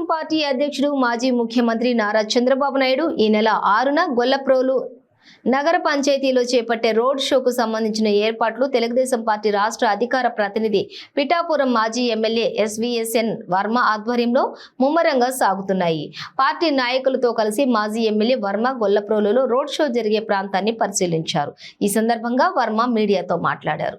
Telugu Desam party అధ్యక్షుడు మాజీ ముఖ్యమంత్రి నారా చంద్రబాబు నాయుడు ఈ నెల ఆరున గొల్లప్రోలు నగర పంచాయతీలో చేపట్టే రోడ్ షోకు సంబంధించిన ఏర్పాట్లు తెలుగుదేశం పార్టీ రాష్ట్ర అధికార ప్రతినిధి పిఠాపురం మాజీ ఎమ్మెల్యే ఎస్వీఎస్ఎన్ వర్మ ఆధ్వర్యంలో ముమ్మరంగా సాగుతున్నాయి. పార్టీ నాయకులతో కలిసి మాజీ ఎమ్మెల్యే వర్మ గొల్లప్రోలులో రోడ్ షో జరిగే ప్రాంతాన్ని పరిశీలించారు. ఈ సందర్భంగా వర్మ మీడియాతో మాట్లాడారు.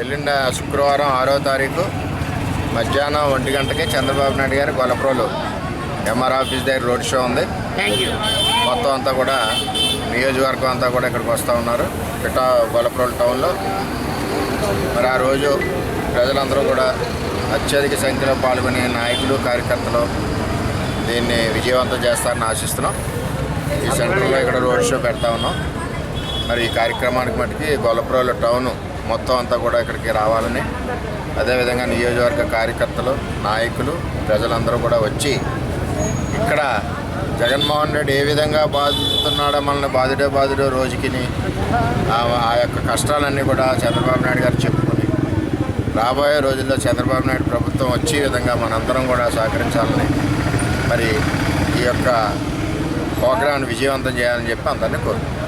ఎల్లుండ శుక్రవారం ఆరో తారీఖు మధ్యాహ్నం ఒంటి గంటకి చంద్రబాబు నాయుడు గారి గొల్లప్రోలు ఎంఆర్ ఆఫీస్ దగ్గర రోడ్ షో ఉంది. మొత్తం అంతా కూడా నియోజకవర్గం అంతా కూడా ఇక్కడికి వస్తూ ఉన్నారు. పిఠా గొల్లప్రోలు టౌన్లో. మరి ఆ రోజు ప్రజలందరూ కూడా అత్యధిక సంఖ్యలో పాల్గొనే నాయకులు కార్యకర్తలు దీన్ని విజయవంతం చేస్తారని ఆశిస్తున్నాం. ఈ సెంటర్లో ఇక్కడ రోడ్ షో పెడతా ఉన్నాం. మరి ఈ కార్యక్రమానికి మటుకి గొల్లపురంలో టౌన్ మొత్తం అంతా కూడా ఇక్కడికి రావాలని. అదేవిధంగా నియోజకవర్గ కార్యకర్తలు నాయకులు ప్రజలందరూ కూడా వచ్చి ఇక్కడ జగన్మోహన్ రెడ్డి ఏ విధంగా బాధితున్నాడో మనల్ని బాధిడో బాధిడో రోజుకిని ఆ ఆ యొక్క కష్టాలన్నీ కూడా చంద్రబాబు నాయుడు గారు చెప్పుకొని రాబోయే రోజుల్లో చంద్రబాబు నాయుడు ప్రభుత్వం వచ్చే విధంగా మనందరం కూడా సహకరించాలని. మరి ఈ యొక్క ప్రోగ్రాంను విజయవంతం చేయాలని చెప్పి అందరినీ కోరుకుంటున్నాను